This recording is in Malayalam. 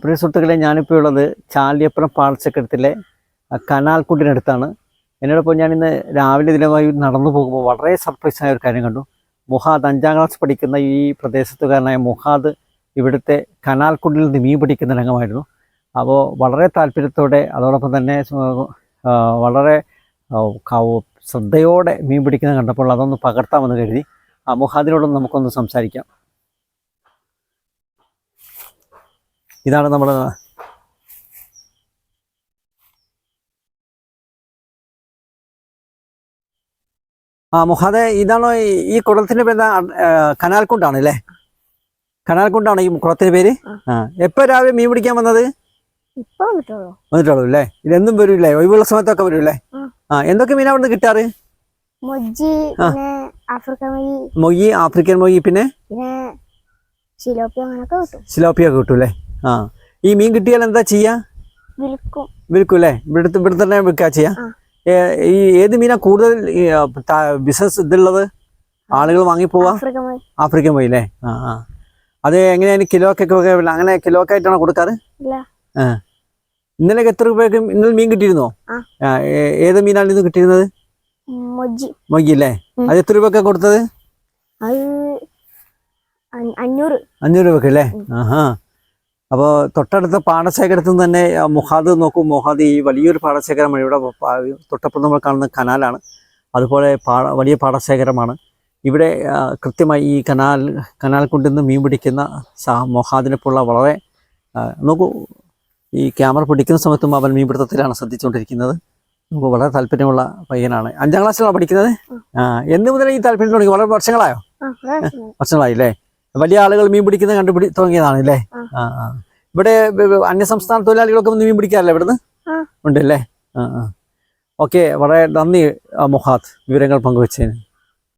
പ്രിയ സുഹൃത്തുക്കളെ ഞാനിപ്പോൾ ഉള്ളത് ചാലിയപ്പുറം പാടച്ചക്കരത്തിലെ കനാൽ കുണ്ടിനടുത്താണ് എന്നോടൊപ്പം ഞാനിന്ന് രാവിലെ ദിനമായി നടന്നു പോകുമ്പോൾ വളരെ സർപ്രൈസായ ഒരു കാര്യം കണ്ടു. മുഹാദ് അഞ്ചാം ക്ലാസ് പഠിക്കുന്ന ഈ പ്രദേശത്തുകാരനായ മുഹാദ് ഇവിടുത്തെ കനാൽ കുണ്ടിൽ നിന്ന് മീൻ പിടിക്കുന്ന രംഗമായിരുന്നു. അപ്പോൾ വളരെ താല്പര്യത്തോടെ അതോടൊപ്പം തന്നെ വളരെ ശ്രദ്ധയോടെ മീൻ പിടിക്കുന്നത് കണ്ടപ്പോൾ അതൊന്ന് പകർത്താമെന്ന് കരുതി. ആ മുഹാദിനോടൊന്ന് നമുക്കൊന്ന് സംസാരിക്കാം. ഇതാണ് നമ്മൾ ആ മുഹാദെ ഇതാണോ ഈ- കുളത്തിന്റെ പേര് കനാൽ കനാൽക്കുണ്ടാണ് അല്ലേ? കനാൽക്കുണ്ടാണ് ഈ കുളത്തിന്റെ പേര്? ആ. എപ്പോ രാവിലെ മീൻ പിടിക്കാൻ വന്നത്? വന്നിട്ടുള്ളൂ. അല്ലേ? ഇതെന്നും വരൂല്ലേ? ഒഴിവുള്ള സമയത്തൊക്കെ വരൂല്ലേ? ആ. ആ എന്തൊക്കെ മീനാ അവിടെ നിന്ന് കിട്ടാറ് മൊയ്യി ആഫ്രിക്കൻ മൊയ്യി പിന്നെ? സിലോപ്പിയ കിട്ടൂല്ലേ ആ. ഈ മീൻ കിട്ടിയാൽ എന്താ ചെയ്യാ? വിൽക്കും. അല്ലേ ഇവിടുത്തെ ഇവിടെ തന്നെ വിൽക്കാ ചെയ്യാ? ഈ ഏത് മീനാ കൂടുതൽ ബിസിനസ് ഇതുള്ളത്? ആളുകൾ വാങ്ങി പോവാ ആഫ്രിക്കൻ പോയി അല്ലേ? ആ ആ. അത് എങ്ങനെയാണ് കിലോക്കൊക്കെ അങ്ങനെ വില? അങ്ങനെ കിലോക്കായിട്ടാണോ കൊടുക്കാറ്? ഇന്നലെ എത്ര രൂപയ്ക്ക് ഇന്നലെ മീൻ കിട്ടിയിരുന്നോ? ഏത് മീനാണ് ഇന്ന് കിട്ടിയിരുന്നത്? മൊഗി മൊയ്യി അല്ലേ. അത് എത്ര രൂപയൊക്കെ കൊടുത്തത്? അഞ്ഞൂറ്. അഞ്ഞൂറ് രൂപയ്ക്ക് അല്ലേ? ആഹാ. അപ്പോൾ തൊട്ടടുത്ത പാടശേഖരത്തിൽ നിന്ന് തന്നെ മുഹാദ് നോക്കും. മുഹാദ് ഈ വലിയൊരു പാടശേഖരമാണ്. ഇവിടെ തൊട്ടപ്പുറം നമ്മൾ കാണുന്ന കനാലാണ്. അതുപോലെ പാട വലിയ പാടശേഖരമാണ്. ഇവിടെ കൃത്യമായി ഈ കനാൽ കനാൽ കൊണ്ടുവന്ന് മീൻ പിടിക്കുന്ന സാ മൊഹാദിനെ പോലുള്ള വളരെ നോക്കൂ. ഈ ക്യാമറ പിടിക്കുന്ന സമയത്തും അവൻ മീൻപിടുത്തത്തിലാണ് ശ്രദ്ധിച്ചുകൊണ്ടിരിക്കുന്നത്. നമുക്ക് വളരെ താല്പര്യമുള്ള പയ്യനാണ്. അഞ്ചാം ക്ലാസ്സിലാണ് പഠിക്കുന്നത്? എന്ന് മുതൽ ഈ താല്പര്യം തുടങ്ങി വളരെ വർഷങ്ങളായോ? വർഷങ്ങളായില്ലേ വർഷങ്ങളായി. അല്ലേ വലിയ ആളുകൾ മീൻ പിടിക്കുന്നത് കണ്ടുപിടി തുടങ്ങിയതാണ് അല്ലേ? ആ. ആ ആ. ഇവിടെ അന്യസംസ്ഥാന തൊഴിലാളികളൊക്കെ വന്ന് മീൻ പിടിക്കാറില്ല ഇവിടുന്ന്? ഉണ്ടല്ലേ? ആ ആ. ഓക്കെ വളരെ നന്ദി മുഹാദ് വിവരങ്ങൾ പങ്കുവച്ചതിന്.